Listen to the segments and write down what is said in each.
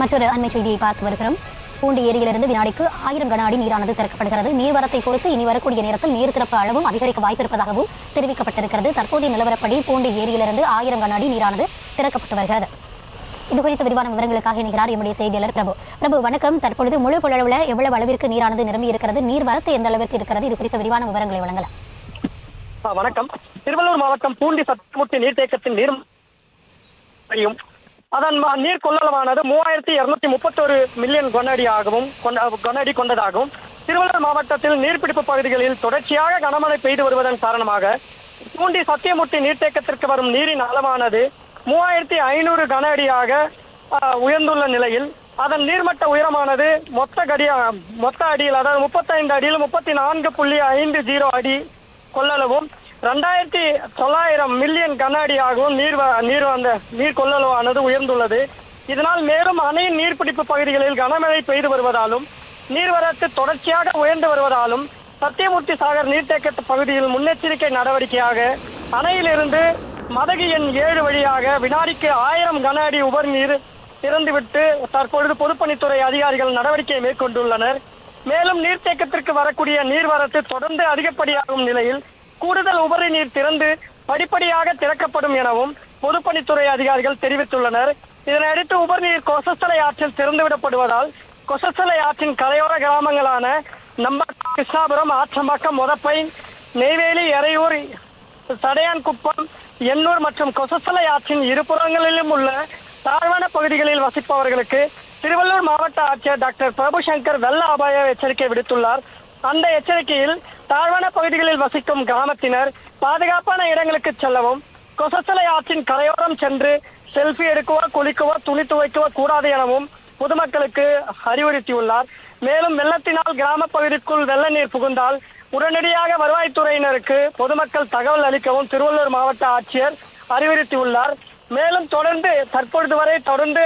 மற்றொரு அண்மை செய்தியை பார்த்து வருகிறோம். பூண்டி ஏரியிலிருந்து வினாடிக்கு ஆயிரம் கன அடி நீரானது திறக்கப்படுகிறது. நீர்வரத்தை பொறுத்து இனி வரக்கூடிய நேரத்தில் நீர் திறப்பு அளவும் அதிகரிக்க வாய்ப்பிருப்பதாகவும் தெரிவிக்கப்பட்டிருக்கிறது. தற்போதைய நிலவரப்படி பூண்டி ஏரியிலிருந்து ஆயிரம் கன அடி நீரானது திறக்கப்பட்டு வருகிறது. இது குறித்த விரிவான விவரங்களுக்காக இணைகிறார் எம்முடைய செய்தியாளர் பிரபு. பிரபு வணக்கம். தற்பொழுது முழு கொள்ளளவுல எவ்வளவு அளவிற்கு நீரானது நிரம்பி இருக்கிறது? நீர் வரத்து எந்த அளவிற்கு இருக்கிறது? இது குறித்த விரிவான விவரங்களை வழங்கலாம். வணக்கம். திருவள்ளூர் மாவட்டம் பூண்டி சத்தியமூர்த்தி நீர்த்தேக்கத்தின் நீர் அதன் நீர் கொள்ளளவானது மூவாயிரத்தி இருநூத்தி முப்பத்தொரு மில்லியன் கனஅடியாகவும் கொண்ட கனஅடி கொண்டதாகவும் திருவள்ளூர் மாவட்டத்தில் நீர்பிடிப்பு பகுதிகளில் தொடர்ச்சியாக கனமழை பெய்து வருவதன் காரணமாக பூண்டி சத்தியமூர்த்தி நீர்த்தேக்கத்திற்கு வரும் நீரின் அளவானது மூவாயிரத்தி ஐநூறு கன அடியாக உயர்ந்துள்ள நிலையில் அதன் நீர்மட்ட உயரமானது மொத்த கடி மொத்த அடியில் அதாவது முப்பத்தைந்து அடியில் முப்பத்தி நான்கு புள்ளி ஐந்து ஜீரோ அடி கொள்ளளவும் ரெண்டாயிரத்தி தொள்ளாயிரம் மில்லியன் கன ஆகவும் நீர் வ- நீர் வந்த நீர் கொள்ளளவானது உயர்ந்துள்ளது. இதனால் மேலும் அணையின் நீர்பிடிப்பு பகுதிகளில் கனமழை பெய்து வருவதாலும் நீர்வரத்து தொடர்ச்சியாக உயர்ந்து வருவதாலும் சத்தியமூர்த்தி சாகர் நீர்த்தேக்க பகுதியில் முன்னெச்சரிக்கை நடவடிக்கையாக அணையிலிருந்து மதகு எண் ஏழு வழியாக வினாடிக்கு ஆயிரம் கன அடி உபர் நீர் திறந்துவிட்டு தற்பொழுது பொதுப்பணித்துறை அதிகாரிகள் நடவடிக்கை மேற்கொண்டுள்ளனர். மேலும் நீர்த்தேக்கத்திற்கு வரக்கூடிய நீர்வரத்து தொடர்ந்து அதிகப்படியாகும் நிலையில் கூடுதல் உபரி நீர் திறந்து படிப்படியாக திறக்கப்படும் எனவும் பொதுப்பணித்துறை அதிகாரிகள் தெரிவித்துள்ளனர். இதனையடுத்து உபரிநீர் கொசஸ்தலை ஆற்றில் திறந்துவிடப்படுவதால் கொசஸ்தலை ஆற்றின் கரையோர கிராமங்களான நம்ப கிருஷ்ணாபுரம் ஆற்றம்பாக்கம் மொதப்பை நெய்வேலி எறையூர் சடையான்குப்பம் எண்ணூர் மற்றும் கொசஸ்தலை ஆற்றின் இருபுறங்களிலும் உள்ள தாழ்வான பகுதிகளில் வசிப்பவர்களுக்கு திருவள்ளூர் மாவட்ட ஆட்சியர் டாக்டர் பிரபு சங்கர் வெள்ள அபாய எச்சரிக்கை விடுத்துள்ளார். அந்த எச்சரிக்கையில் தாழ்வான பகுதிகளில் வசிக்கும் கிராமத்தினர் பாதுகாப்பான இடங்களுக்கு செல்லவும் கொசச்சலை ஆற்றின் கரையோரம் சென்று செல்ஃபி எடுக்கவோ குளிக்கவோ துணி துவைக்கவோ கூடாது எனவும் பொதுமக்களுக்கு அறிவுறுத்தியுள்ளார். மேலும் வெள்ளத்தினால் கிராம பகுதிக்குள் வெள்ள நீர் புகுந்தால் உடனடியாக வருவாய்த்துறையினருக்கு பொதுமக்கள் தகவல் அளிக்கவும் திருவள்ளூர் மாவட்ட ஆட்சியர் அறிவுறுத்தியுள்ளார். மேலும் தொடர்ந்து தற்பொழுது வரை தொடர்ந்து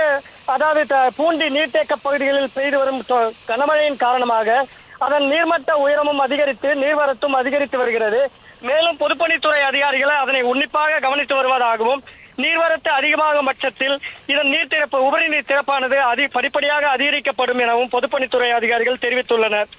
அதாவது பூண்டி நீர்த்தேக்க பகுதிகளில் பெய்து வரும் கனமழையின் காரணமாக அதன் நீர்மட்ட உயரமும் அதிகரித்து நீர்வரத்தும் அதிகரித்து வருகிறது. மேலும் பொதுப்பணித்துறை அதிகாரிகள் அதனை உன்னிப்பாக கவனித்து வருவதாகவும் நீர்வரத்து அதிகமாகும் பட்சத்தில் இதன் நீர் திறப்பு உபரி நீர் திறப்பானது அதி படிப்படியாக அதிகரிக்கப்படும் எனவும் பொதுப்பணித்துறை அதிகாரிகள் தெரிவித்துள்ளனர்.